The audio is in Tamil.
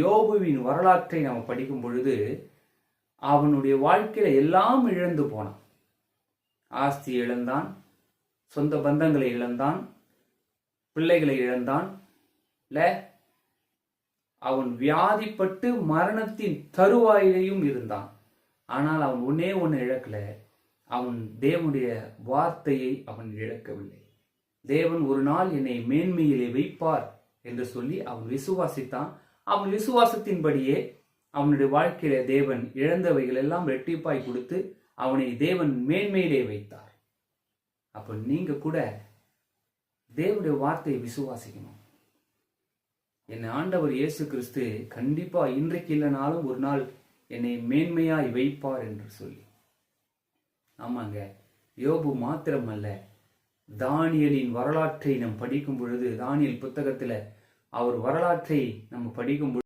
யோபுவின் வரலாற்றை நாம் படிக்கும் பொழுது அவனுடைய வாழ்க்கையில எல்லாம் இழந்து போனான். ஆஸ்தி இழந்தான் சொந்த பந்தங்களை இழந்தான் பிள்ளைகளை இழந்தான். இல்ல அவன் வியாதிப்பட்டு மரணத்தின் தருவாயிலையும் இருந்தான். ஆனால் அவன் ஒன்னே ஒன்று இழக்கல. அவன் தேவனுடைய வார்த்தையை அவன் இழக்கவில்லை. தேவன் ஒரு நாள் என்னை மேன்மையிலே வைப்பார் என்று சொல்லி அவன் விசுவாசித்தான். அவன் விசுவாசத்தின்படியே அவனுடைய வாழ்க்கையில தேவன் இழந்தவைகள் எல்லாம் ரெட்டிப்பாய் கொடுத்து அவனை தேவன் மேன்மையிலே வைத்தார். அப்ப நீங்க கூட தேவனுடைய வார்த்தையை விசுவாசிக்கணும். என்னை ஆண்டவர் இயேசு கிறிஸ்து கண்டிப்பா இன்றைக்கு இல்லைனாலும் ஒரு நாள் என்னை மேன்மையாய் வைப்பார் என்று சொல்லி. ஆமாங்க யோபு மாத்திரமல்ல தானியலின் வரலாற்றை நாம் படிக்கும் பொழுது தானியல் புத்தகத்துல அவர் வரலாற்றை நம்ம படிக்கும் பொழுது